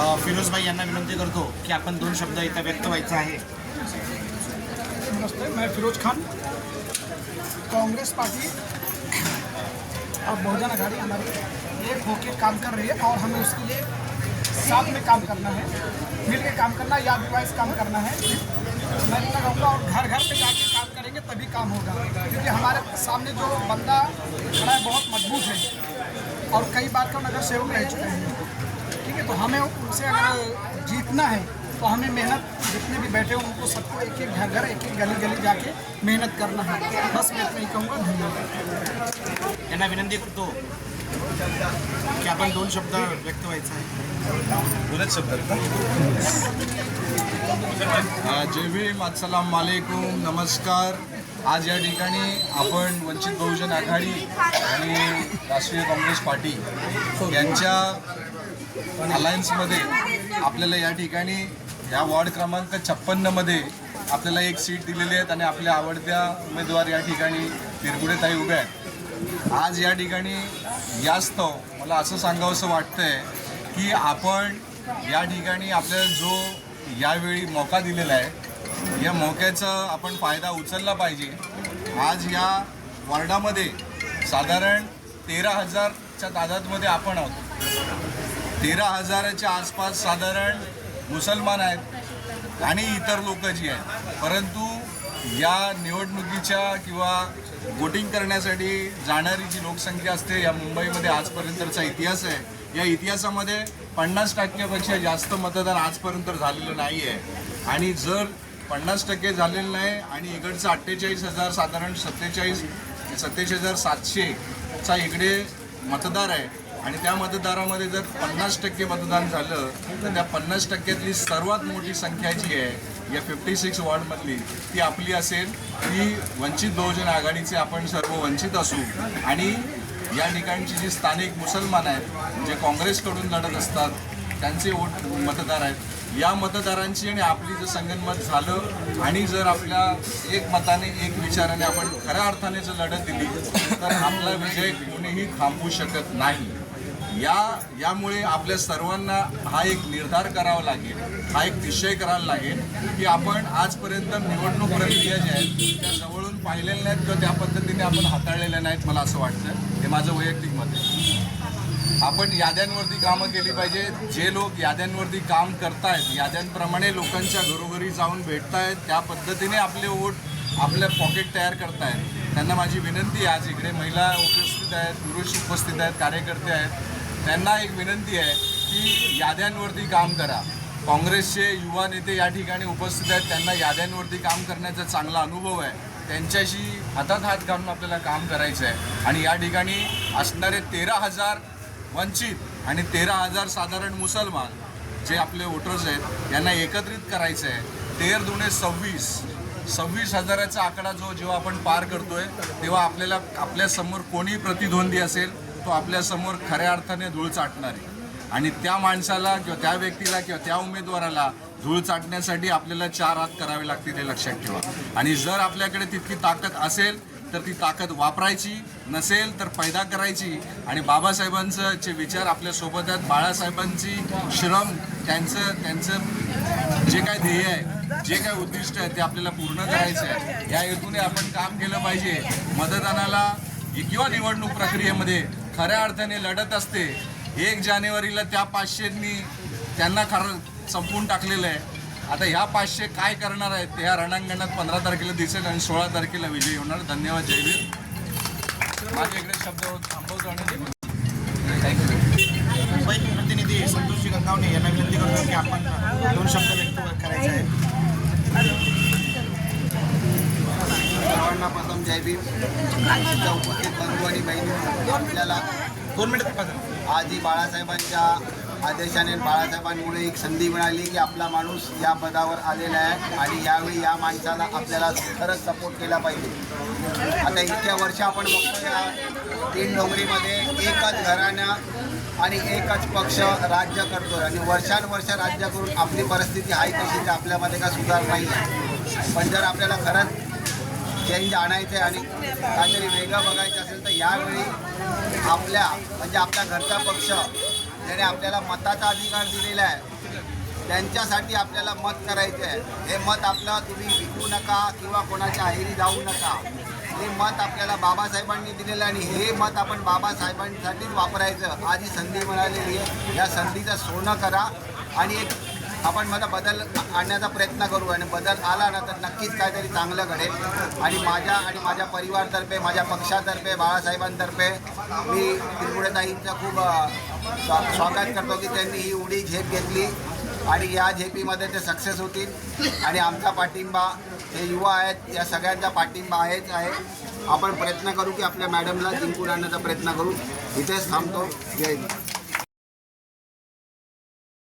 अ, फिरोजभाई यांना विनंती करतो की आपण दोन शब्द इथं व्यक्त व्हायचं आहे. नमस्ते मैं फिरोज खान कांग्रेस पार्टी। और बहुजन आघाड़ी हमारी एक होके काम कर रही है और हमें उसके लिए साथ में काम करना है मिल के काम करना या वाइज काम करना है। मैं इतना कहूँगा और घर घर पे जाके काम करेंगे तभी काम होगा। क्योंकि हमारे सामने जो बंदा खड़ा है बहुत मज़बूत है। और कई बार का नगर सेवक रह चुके हैं। ठीक है तो हमें उनसे अगर जीतना है तो हमें मेहनत जितने भी बैठे हैं उनको सबको एक एक घर घर एक एक गली गली जाके मेहनत करना है। बस मैं इतना ही कहूँगा धन्यवाद। यांना विनंती करतो की आपण दोन शब्द व्यक्त व्हायचं आहे. दोनच शब्दात जय भीम अस्सलाम वालेकुम नमस्कार. आज या ठिकाणी आपण वंचित बहुजन आघाडी आणि राष्ट्रीय काँग्रेस पार्टी यांच्या अलायन्समध्ये आपल्याला या ठिकाणी या वॉर्ड क्रमांक छप्पन्नमध्ये आपल्याला एक सीट दिलेली आहेत आणि आपल्या आवडत्या उमेदवार या ठिकाणी तिरगुडेताई उभ्या आहेत. आज या ठिकाणी यास्तव मला असं सांगावंसं वाटतंय की आपण या ठिकाणी आपल्याला जो यावेळी मौका दिलेला आहे या मौक्याचा आपण फायदा उचलला पाहिजे. आज या वॉर्डामध्ये साधारण तेरा हजारच्या तादादमध्ये आपण आहोत. तेरा हजाराच्या आसपास साधारण मुसलमान आहेत आणि इतर लोक जी आहेत. परंतु या निवडणुकीच्या किंवा वोटिंग करण्यासाठी जाणारी जी लोकसंख्या असते या मुंबईमध्ये आजपर्यंतचा इतिहास आहे. या इतिहासामध्ये पन्नास टक्क्यापेक्षा जास्त मतदान आजपर्यंत झालेलं नाही आहे आणि जर पन्नास टक्के झालेलं नाही आणि इकडचं अठ्ठेचाळीस हजार साधारण सत्तेचाळीस सत्तेचाळीस हजार सातशेचा इकडे मतदार आहे आणि त्या मतदारामध्ये जर पन्नास टक्के मतदान झालं तर त्या पन्नास टक्क्यातली सर्वात मोठी संख्या जी आहे या फिफ्टी सिक्स वॉर्डमधली ती आपली असेल. ती वंचित बहुजन आघाडीचे आपण सर्व वंचित असू. आणि या ठिकाणची जी स्थानिक मुसलमान आहेत जे काँग्रेसकडून लढत असतात त्यांचे वोट मतदार आहेत. या मतदारांची आणि आपली जर संगनमत झालं आणि जर आपल्या एक मताने एक विचाराने आपण खऱ्या अर्थाने जर लढत दिली तर आपला विजय कोणीही थांबवू शकत नाही. या यामुळे आपल्या सर्वांना हा एक निर्धार करावा लागेल हा एक निश्चय करावा लागेल की आपण आजपर्यंत निवडणूक प्रक्रिया ज्या आहेत त्या जवळून पाहिलेल्या नाहीत किंवा त्या पद्धतीने आपण हाताळलेल्या नाहीत मला असं वाटतं. हे माझं वैयक्तिक मत आहे. आपण याद्यांवरती कामं केली पाहिजे. जे लोक याद्यांवरती काम करतायत याद्यांप्रमाणे लोकांच्या घरोघरी जाऊन भेटतायत त्या पद्धतीने आपले वोट आपल्या पॉकेट तयार करतायत. त्यांना माझी विनंती आहे आज इकडे महिला उपस्थित आहेत पुरुष उपस्थित आहेत कार्यकर्ते आहेत. त्यांना एक विनंती आहे की याद्यांवरती काम करा. काँग्रेसचे युवा नेते या ठिकाणी उपस्थित आहेत. त्यांना याद्यांवरती काम करण्याचा चांगला अनुभव आहे. त्यांच्याशी हातात हात घालून आपल्याला काम करायचं आहे. आणि या ठिकाणी असणारे तेरा हजार वंचित आणि तेरा हजार साधारण मुसलमान जे आपले वोटर्स आहेत यांना एकत्रित करायचं आहे. तेर दुणे सव्वीस सव्वीस हजाराचा आकडा जो जेव्हा आपण पार करतोय तेव्हा आपल्याला आपल्यासमोर कोणी प्रतिद्वंदी असेल तो आपल्यासमोर खऱ्या अर्थाने धूळ चाटणार आहे. आणि त्या माणसाला किंवा त्या व्यक्तीला किंवा त्या उमेदवाराला धूळ चाटण्यासाठी आपल्याला चार हात करावे लागतील हे लक्षात ठेवा. आणि जर आपल्याकडे तितकी ताकद असेल तर ती ताकद वापरायची नसेल तर पैदा करायची. आणि बाबासाहेबांचं जे विचार आपल्यासोबत आहेत बाळासाहेबांची श्रम त्यांचं त्यांचं जे काय ध्येय आहे जे काय उद्दिष्ट आहे ते आपल्याला पूर्ण करायचं आहे. या हेतूने आपण काम केलं पाहिजे. मतदानाला किंवा निवडणूक प्रक्रियेमध्ये खऱ्या अर्थाने लढत असते. एक जानेवारीला त्या पाचशेंनी त्यांना खरं संपवून टाकलेलं आहे. आता ह्या पाचशे काय करणार आहेत? ते ह्या रणांगणात पंधरा तारखेला दिसेल आणि सोळा तारखेला विजयी होणार. धन्यवाद जयवीर माझे इकडे शब्द थांबवतो आणि मुंबई प्रतिनिधी संतोषजी गंगावणे यांना विनंती करतो की आपण दोन शब्द व्यक्त करायचे आहेत. भीम इथं उपस्थित बंधू आणि बहिणी आपल्याला दोन मिनिट. आजही बाळासाहेबांच्या आदेशाने बाळासाहेबांमुळे एक संधी मिळाली की आपला माणूस या पदावर आलेला आहे आणि यावेळी या माणसाला आपल्याला खरंच सपोर्ट केला पाहिजे आता इतक्या वर्ष आपण बघतो या तीन डोंगरीमध्ये एकच घराणं आणि एकच पक्ष राज्य करतोय आणि वर्षानुवर्ष राज्य करून आपली परिस्थिती आहे तशी तर आपल्यामध्ये काय सुधार नाही आहे पण जर आपल्याला खरंच चेंज आणायचं आहे आणि काहीतरी वेगळं बघायचं असेल तर यावेळी आपल्या म्हणजे आपल्या घरचा पक्ष ज्याने आपल्याला मताचा अधिकार दिलेला आहे त्यांच्यासाठी आपल्याला मत करायचं आहे. हे मत आपलं तुम्ही विकू नका किंवा कोणाच्या आहिरी जाऊ नका. हे मत आपल्याला बाबासाहेबांनी दिलेलं आणि हे मत आपण बाबासाहेबांसाठीच वापरायचं. आज ही संधी मिळालेली आहे. या संधीचं सोनं करा आणि एक आपण मला बदल आणण्याचा प्रयत्न करू आणि बदल आला ना तर नक्कीच काहीतरी चांगलं घडेल. आणि माझ्या आणि माझ्या परिवारतर्फे माझ्या पक्षातर्फे बाळासाहेबांतर्फे मी त्रिपुडेताईंचं खूप स्वा- स्वागत करतो की त्यांनी ही उडी झेप घेतली आणि या झेपीमध्ये ते सक्सेस होतील. आणि आमचा पाठिंबा हे युवा आहेत या सगळ्यांचा पाठिंबा आहेच आहे. आपण प्रयत्न करू की आपल्या मॅडमला जिंकून आणण्याचा प्रयत्न करू. इथेच थांबतो. जय हिंद.